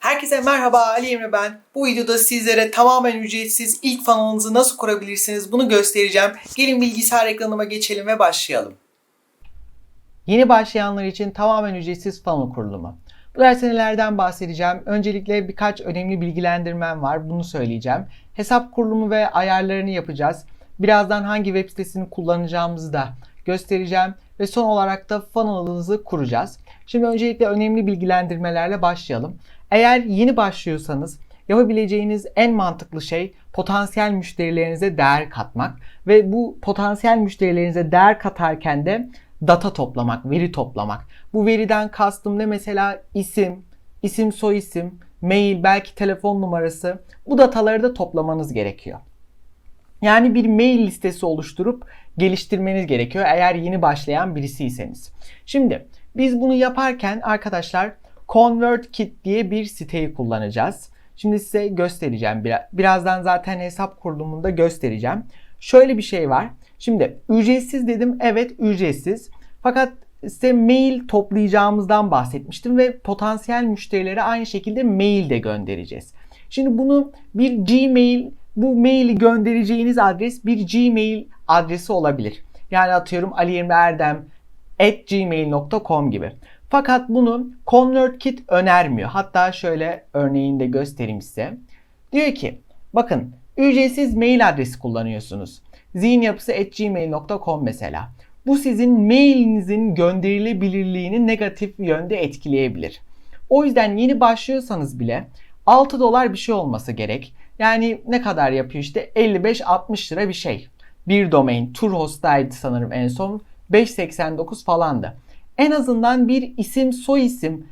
Herkese merhaba Ali Emre ben. Bu videoda sizlere tamamen ücretsiz ilk funnel'ınızı nasıl kurabilirsiniz bunu göstereceğim. Gelin bilgisayar ekranıma geçelim ve başlayalım. Yeni başlayanlar için tamamen ücretsiz funnel kurulumu. Bu derste nelerden bahsedeceğim? Öncelikle birkaç önemli bilgilendirmem var. Bunu söyleyeceğim. Hesap kurulumu ve ayarlarını yapacağız. Birazdan hangi web sitesini kullanacağımızı da göstereceğim. Ve son olarak da funnel'ınızı kuracağız. Şimdi öncelikle önemli bilgilendirmelerle başlayalım. Eğer yeni başlıyorsanız yapabileceğiniz en mantıklı şey potansiyel müşterilerinize değer katmak ve bu potansiyel müşterilerinize değer katarken de data toplamak, veri toplamak. Bu veriden kastım ne mesela isim, isim soyisim, mail, belki telefon numarası. Bu dataları da toplamanız gerekiyor. Yani bir mail listesi oluşturup geliştirmeniz gerekiyor eğer yeni başlayan birisiyseniz. Şimdi biz bunu yaparken arkadaşlar ConvertKit diye bir siteyi kullanacağız. Şimdi size göstereceğim. Birazdan zaten hesap kurulumunda göstereceğim. Şöyle bir şey var. Şimdi ücretsiz dedim. Evet ücretsiz. Fakat size mail toplayacağımızdan bahsetmiştim ve potansiyel müşterilere aynı şekilde mail de göndereceğiz. Şimdi bunu bir Gmail, bu maili göndereceğiniz adres bir Gmail adresi olabilir. Yani atıyorum aliemreerdem at gmail.com gibi. Fakat bunu ConvertKit önermiyor. Hatta şöyle örneğini de göstereyim size. Diyor ki bakın ücretsiz mail adresi kullanıyorsunuz. zihinyapısı.gmail.com mesela. Bu sizin mailinizin gönderilebilirliğini negatif yönde etkileyebilir. O yüzden yeni başlıyorsanız bile 6 dolar bir şey olması gerek. Yani ne kadar yapıyor işte 55-60 lira bir şey. Bir domain Turhost'taydı sanırım en son 5.89 falandı en azından bir isim soyisim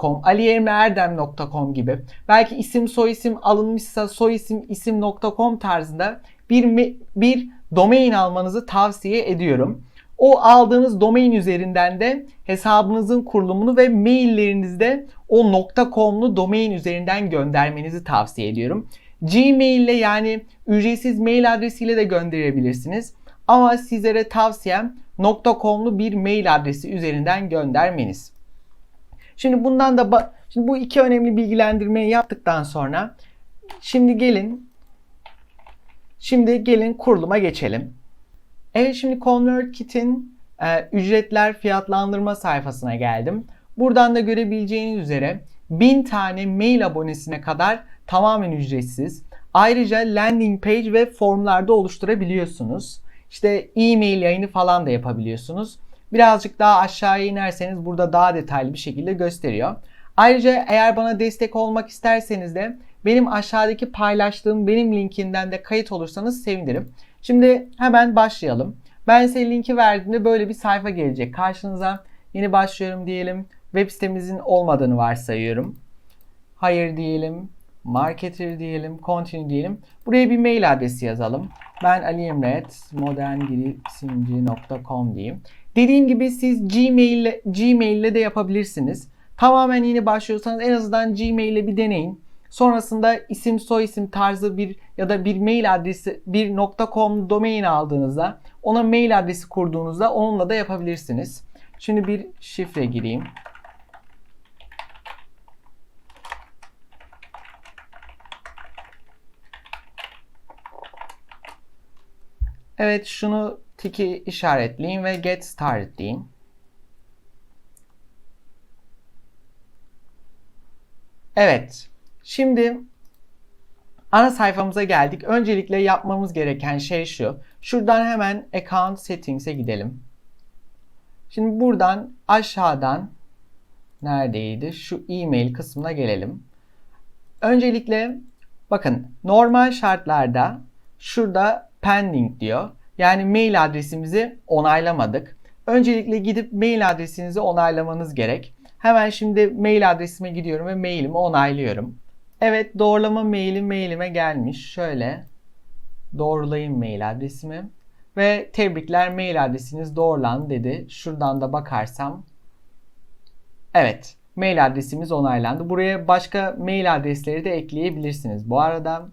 .com, aliyemeerdem.com gibi belki isim soyisim alınmışsa soyisim isim.com tarzında bir bir domain almanızı tavsiye ediyorum. O aldığınız domain üzerinden de hesabınızın kurulumunu ve maillerinizde o .com'lu domain üzerinden göndermenizi tavsiye ediyorum. Gmail ile yani ücretsiz mail adresiyle de gönderebilirsiniz. Ama sizlere tavsiyem .com'lu bir mail adresi üzerinden göndermeniz. Şimdi bundan da şimdi bu iki önemli bilgilendirmeyi yaptıktan sonra şimdi gelin şimdi gelin kuruluma geçelim. Evet şimdi ConvertKit'in e, ücretler fiyatlandırma sayfasına geldim. Buradan da görebileceğiniz üzere 1000 tane mail abonesine kadar tamamen ücretsiz. Ayrıca landing page ve formlarda oluşturabiliyorsunuz. İşte e-mail yayını falan da yapabiliyorsunuz. Birazcık daha aşağıya inerseniz burada daha detaylı bir şekilde gösteriyor. Ayrıca eğer bana destek olmak isterseniz de benim aşağıdaki paylaştığım benim linkinden de kayıt olursanız sevinirim. Şimdi hemen başlayalım. Ben size linki verdiğimde böyle bir sayfa gelecek. Karşınıza yeni başlıyorum diyelim. Web sitemizin olmadığını varsayıyorum. Hayır diyelim. Marketer diyelim. Continue diyelim. Buraya bir mail adresi yazalım. Ben aliemret.moderngirisimci.com diyeyim. Dediğim gibi siz Gmail ile, Gmail ile de yapabilirsiniz. Tamamen yeni başlıyorsanız en azından Gmail ile bir deneyin. Sonrasında isim soy isim tarzı bir ya da bir mail adresi bir .com domain aldığınızda ona mail adresi kurduğunuzda onunla da yapabilirsiniz. Şimdi bir şifre gireyim. Evet şunu tiki işaretleyin ve get started deyin. Evet. Şimdi ana sayfamıza geldik. Öncelikle yapmamız gereken şey şu. Şuradan hemen account settings'e gidelim. Şimdi buradan aşağıdan neredeydi? Şu e-mail kısmına gelelim. Öncelikle bakın normal şartlarda şurada pending diyor. Yani mail adresimizi onaylamadık. Öncelikle gidip mail adresinizi onaylamanız gerek. Hemen şimdi mail adresime gidiyorum ve mailimi onaylıyorum. Evet doğrulama maili mailime gelmiş. Şöyle doğrulayayım mail adresimi. Ve tebrikler mail adresiniz doğrulan dedi. Şuradan da bakarsam. Evet mail adresimiz onaylandı. Buraya başka mail adresleri de ekleyebilirsiniz. Bu arada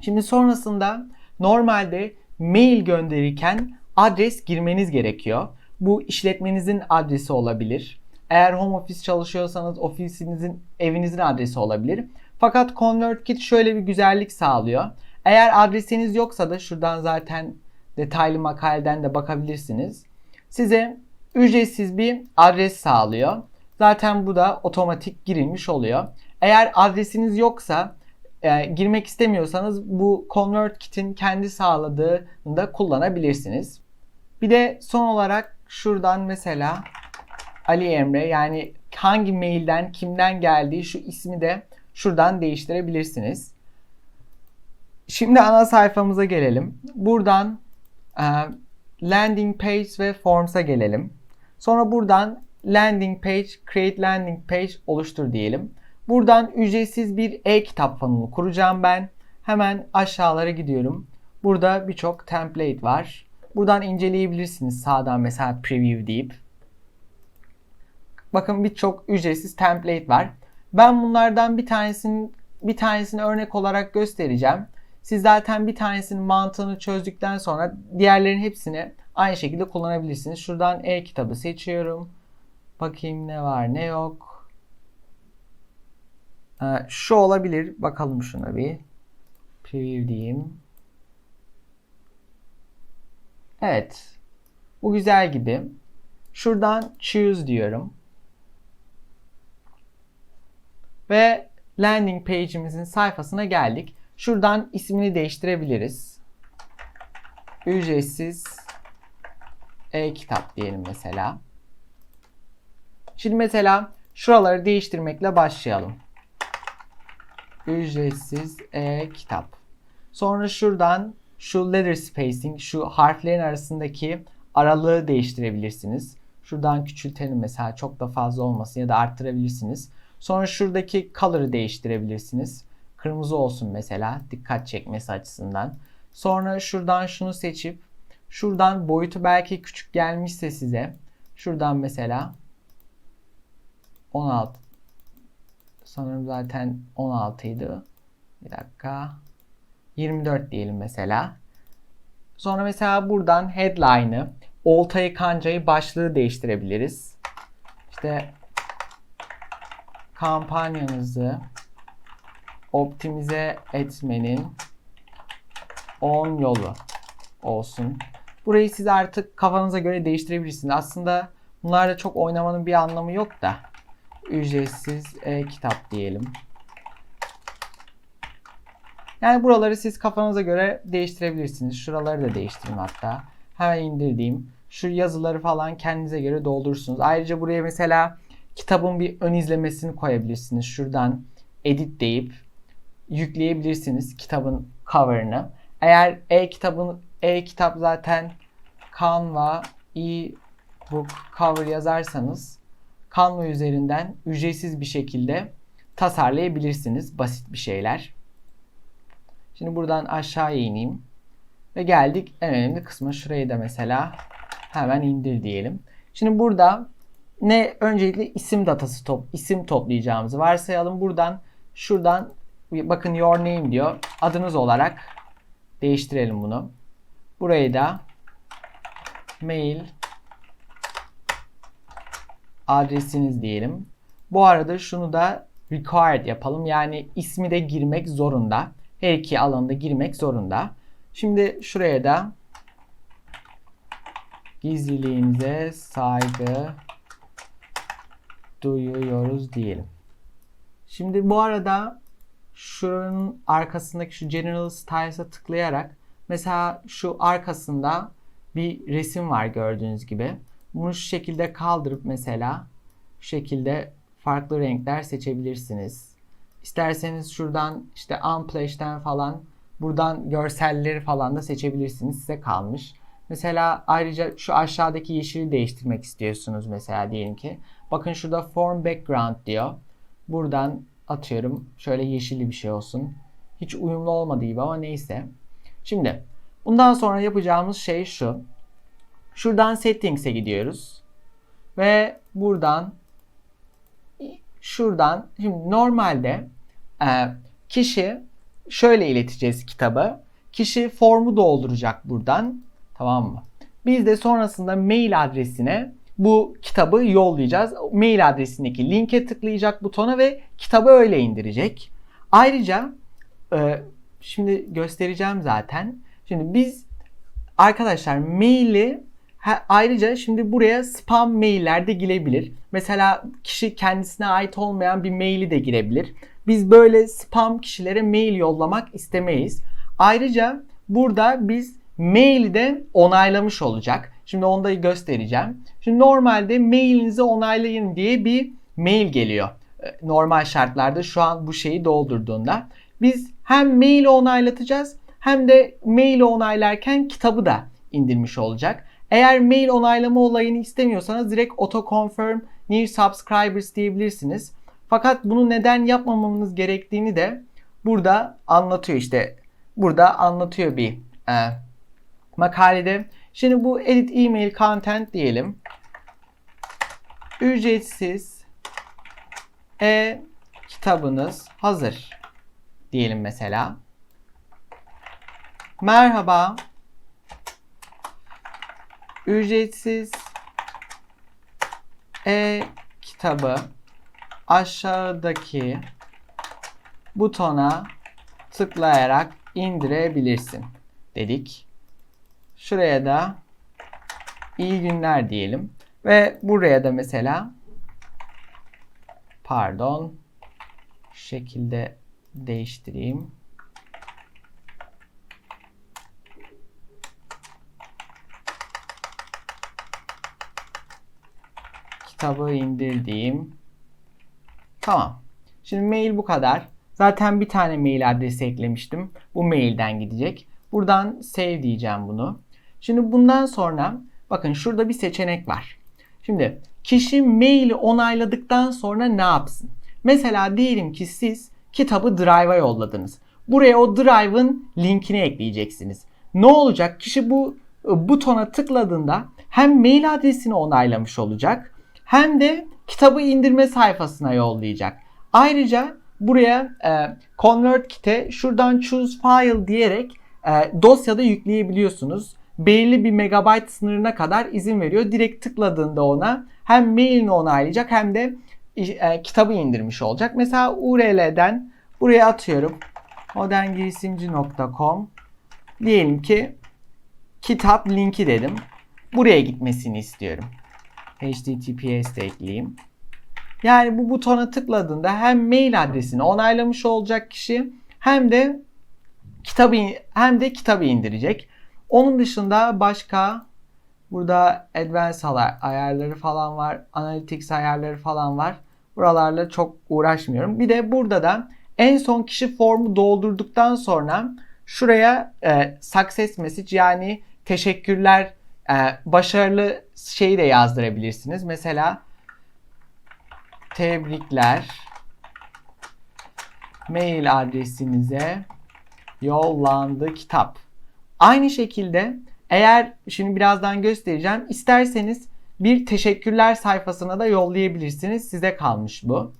şimdi sonrasında Normalde mail gönderirken adres girmeniz gerekiyor. Bu işletmenizin adresi olabilir. Eğer home office çalışıyorsanız ofisinizin evinizin adresi olabilir. Fakat ConvertKit şöyle bir güzellik sağlıyor. Eğer adresiniz yoksa da şuradan zaten detaylı makaleden de bakabilirsiniz. Size ücretsiz bir adres sağlıyor. Zaten bu da otomatik girilmiş oluyor. Eğer adresiniz yoksa e, girmek istemiyorsanız bu ConvertKit'in kendi sağladığını da kullanabilirsiniz. Bir de son olarak şuradan mesela Ali Emre yani hangi mailden kimden geldiği şu ismi de şuradan değiştirebilirsiniz. Şimdi ana sayfamıza gelelim. Buradan e, landing page ve forms'a gelelim. Sonra buradan landing page, create landing page oluştur diyelim. Buradan ücretsiz bir e-kitap funnel'ı kuracağım ben. Hemen aşağılara gidiyorum. Burada birçok template var. Buradan inceleyebilirsiniz sağdan mesela preview deyip. Bakın birçok ücretsiz template var. Ben bunlardan bir tanesini bir tanesini örnek olarak göstereceğim. Siz zaten bir tanesinin mantığını çözdükten sonra diğerlerin hepsini aynı şekilde kullanabilirsiniz. Şuradan e-kitabı seçiyorum. Bakayım ne var ne yok. Şu olabilir. Bakalım şuna bir. Preview diyeyim. Evet. Bu güzel gibi. Şuradan choose diyorum. Ve landing page'imizin sayfasına geldik. Şuradan ismini değiştirebiliriz. Ücretsiz e-kitap diyelim mesela. Şimdi mesela şuraları değiştirmekle başlayalım. Ücretsiz e-kitap. Sonra şuradan şu letter spacing, şu harflerin arasındaki aralığı değiştirebilirsiniz. Şuradan küçültelim mesela çok da fazla olmasın ya da arttırabilirsiniz. Sonra şuradaki color'ı değiştirebilirsiniz. Kırmızı olsun mesela dikkat çekmesi açısından. Sonra şuradan şunu seçip şuradan boyutu belki küçük gelmişse size şuradan mesela 16 sanırım zaten 16 idi. Bir dakika. 24 diyelim mesela. Sonra mesela buradan headline'ı, oltayı, kancayı, başlığı değiştirebiliriz. İşte kampanyanızı optimize etmenin 10 yolu olsun. Burayı siz artık kafanıza göre değiştirebilirsiniz. Aslında bunlarla çok oynamanın bir anlamı yok da. Ücretsiz e-kitap diyelim. Yani buraları siz kafanıza göre değiştirebilirsiniz. Şuraları da değiştirin hatta. Hemen indirdiğim. Şu yazıları falan kendinize göre doldurursunuz. Ayrıca buraya mesela kitabın bir ön izlemesini koyabilirsiniz. Şuradan edit deyip yükleyebilirsiniz kitabın cover'ını. Eğer e-kitabın e-kitap zaten Canva e-book cover yazarsanız Canva üzerinden ücretsiz bir şekilde tasarlayabilirsiniz basit bir şeyler. Şimdi buradan aşağıya ineyim. Ve geldik en önemli kısmı. Şurayı da mesela hemen indir diyelim. Şimdi burada ne öncelikle isim datası top isim toplayacağımızı varsayalım. Buradan şuradan bakın your name diyor. Adınız olarak değiştirelim bunu. Burayı da mail adresiniz diyelim. Bu arada şunu da required yapalım. Yani ismi de girmek zorunda. Her iki alanda girmek zorunda. Şimdi şuraya da gizliliğinize saygı duyuyoruz diyelim. Şimdi bu arada şuranın arkasındaki şu General Styles'a tıklayarak mesela şu arkasında bir resim var gördüğünüz gibi. Bunu şu şekilde kaldırıp mesela şu şekilde farklı renkler seçebilirsiniz. İsterseniz şuradan işte Unplash'ten falan buradan görselleri falan da seçebilirsiniz. Size kalmış. Mesela ayrıca şu aşağıdaki yeşili değiştirmek istiyorsunuz mesela diyelim ki. Bakın şurada form background diyor. Buradan atıyorum şöyle yeşilli bir şey olsun. Hiç uyumlu olmadı gibi ama neyse. Şimdi bundan sonra yapacağımız şey şu. Şuradan settings'e gidiyoruz. Ve buradan şuradan şimdi normalde e, kişi şöyle ileteceğiz kitabı. Kişi formu dolduracak buradan. Tamam mı? Biz de sonrasında mail adresine bu kitabı yollayacağız. Mail adresindeki linke tıklayacak butona ve kitabı öyle indirecek. Ayrıca e, şimdi göstereceğim zaten. Şimdi biz arkadaşlar maili ha, ayrıca şimdi buraya spam mailler de girebilir. Mesela kişi kendisine ait olmayan bir maili de girebilir. Biz böyle spam kişilere mail yollamak istemeyiz. Ayrıca burada biz maili de onaylamış olacak. Şimdi onu da göstereceğim. Şimdi normalde mailinizi onaylayın diye bir mail geliyor. E, Normal şartlarda şu an bu şeyi doldurduğunda. Biz hem maili onaylatacağız hem de maili onaylarken kitabı da indirmiş olacak. Eğer mail onaylama olayını istemiyorsanız direkt auto confirm new subscribers diyebilirsiniz. Fakat bunu neden yapmamamız gerektiğini de burada anlatıyor işte. Burada anlatıyor bir e, makalede. Şimdi bu edit email content diyelim. Ücretsiz e kitabınız hazır diyelim mesela. Merhaba. Ücretsiz e kitabı aşağıdaki butona tıklayarak indirebilirsin dedik. Şuraya da iyi günler diyelim. Ve buraya da mesela pardon şekilde değiştireyim. Kitabı indirdiğim. Tamam. Şimdi mail bu kadar. Zaten bir tane mail adresi eklemiştim. Bu mailden gidecek. Buradan save diyeceğim bunu. Şimdi bundan sonra bakın şurada bir seçenek var. Şimdi kişi maili onayladıktan sonra ne yapsın? Mesela diyelim ki siz kitabı Drive'a yolladınız. Buraya o Drive'ın linkini ekleyeceksiniz. Ne olacak? Kişi bu e, butona tıkladığında hem mail adresini onaylamış olacak hem de kitabı indirme sayfasına yollayacak. Ayrıca buraya e, Convert Kit'e şuradan Choose File diyerek e, dosyada yükleyebiliyorsunuz. Belirli bir megabayt sınırına kadar izin veriyor. Direkt tıkladığında ona hem mailini onaylayacak hem de e, kitabı indirmiş olacak. Mesela URL'den buraya atıyorum. moderngirişimci.com Diyelim ki kitap linki dedim. Buraya gitmesini istiyorum. HTTPS de ekleyeyim. Yani bu butona tıkladığında hem mail adresini onaylamış olacak kişi hem de kitabı hem de kitabı indirecek. Onun dışında başka burada advanced ayarları falan var. Analytics ayarları falan var. Buralarla çok uğraşmıyorum. Bir de burada da en son kişi formu doldurduktan sonra şuraya e, success message yani teşekkürler e, başarılı şeyi de yazdırabilirsiniz. Mesela tebrikler mail adresinize yollandı kitap. Aynı şekilde eğer şimdi birazdan göstereceğim isterseniz bir teşekkürler sayfasına da yollayabilirsiniz. Size kalmış bu.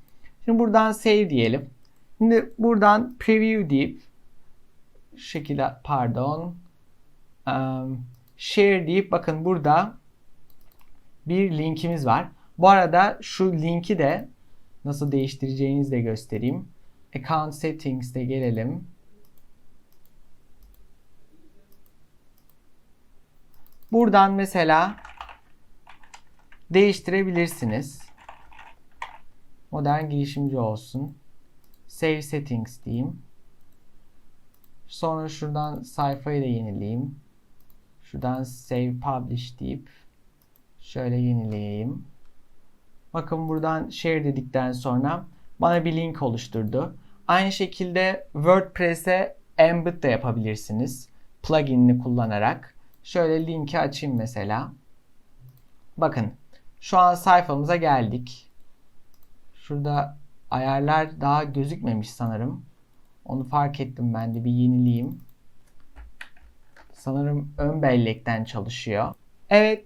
Şimdi buradan save diyelim. Şimdi buradan preview deyip şekilde pardon um, share deyip bakın burada bir linkimiz var. Bu arada şu linki de nasıl değiştireceğinizi de göstereyim. Account Settings'te gelelim. Buradan mesela değiştirebilirsiniz. Modern girişimci olsun. Save Settings diyeyim. Sonra şuradan sayfayı da yenileyeyim. Şuradan Save Publish deyip şöyle yenileyeyim. Bakın buradan share dedikten sonra bana bir link oluşturdu. Aynı şekilde WordPress'e embed de yapabilirsiniz. Plugin'ini kullanarak. Şöyle linki açayım mesela. Bakın şu an sayfamıza geldik. Şurada ayarlar daha gözükmemiş sanırım. Onu fark ettim ben de bir yenileyim. Sanırım ön bellekten çalışıyor. Evet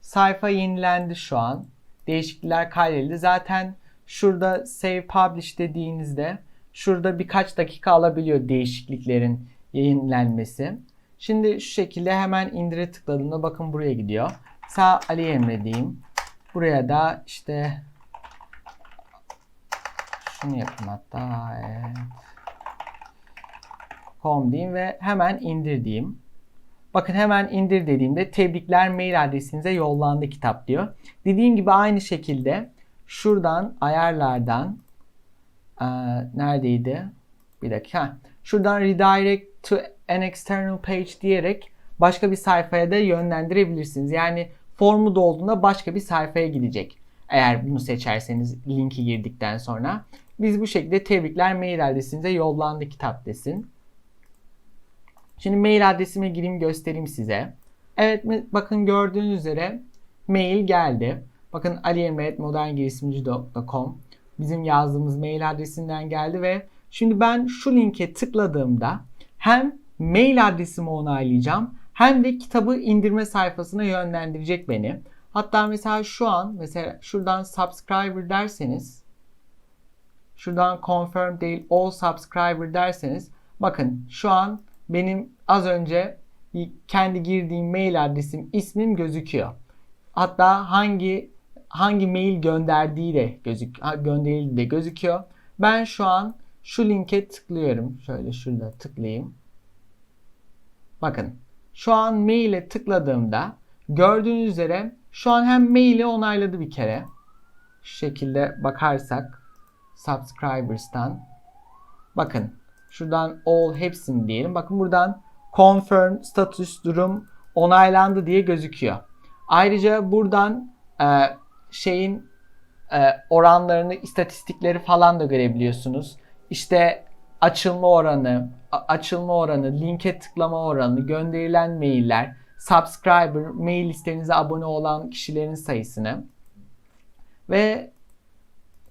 sayfa yenilendi şu an. Değişiklikler kaydedildi. Zaten şurada save publish dediğinizde şurada birkaç dakika alabiliyor değişikliklerin yenilenmesi. Şimdi şu şekilde hemen indire tıkladığımda bakın buraya gidiyor. Sağ Ali Emre diyeyim. Buraya da işte şunu yapayım hatta evet. com diyeyim ve hemen indir diyeyim. Bakın hemen indir dediğimde tebrikler mail adresinize yollandı kitap diyor. Dediğim gibi aynı şekilde şuradan ayarlardan eee, neredeydi? Bir dakika. Şuradan redirect to an external page diyerek başka bir sayfaya da yönlendirebilirsiniz. Yani formu dolduğunda başka bir sayfaya gidecek. Eğer bunu seçerseniz linki girdikten sonra. Biz bu şekilde tebrikler mail adresinize yollandı kitap desin. Şimdi mail adresime gireyim göstereyim size. Evet bakın gördüğünüz üzere mail geldi. Bakın aliemre.moderngirişimci.com bizim yazdığımız mail adresinden geldi ve şimdi ben şu linke tıkladığımda hem mail adresimi onaylayacağım hem de kitabı indirme sayfasına yönlendirecek beni. Hatta mesela şu an mesela şuradan subscriber derseniz şuradan confirm değil all subscriber derseniz bakın şu an benim az önce kendi girdiğim mail adresim ismim gözüküyor. Hatta hangi hangi mail gönderdiği de gözük ha, gönderildiği de gözüküyor. Ben şu an şu linke tıklıyorum. Şöyle şurada tıklayayım. Bakın şu an maile tıkladığımda gördüğünüz üzere şu an hem maili onayladı bir kere. Şu şekilde bakarsak subscribers'tan bakın şuradan all hepsini diyelim. Bakın buradan confirm status durum onaylandı diye gözüküyor. Ayrıca buradan e, şeyin e, oranlarını, istatistikleri falan da görebiliyorsunuz. İşte açılma oranı, açılma oranı, linke tıklama oranı, gönderilen mailler, subscriber, mail listenize abone olan kişilerin sayısını ve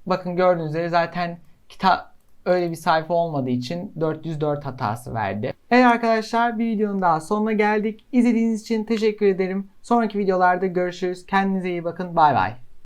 bakın gördüğünüz üzere zaten kitap öyle bir sayfa olmadığı için 404 hatası verdi. Evet arkadaşlar bir videonun daha sonuna geldik. İzlediğiniz için teşekkür ederim. Sonraki videolarda görüşürüz. Kendinize iyi bakın. Bay bay.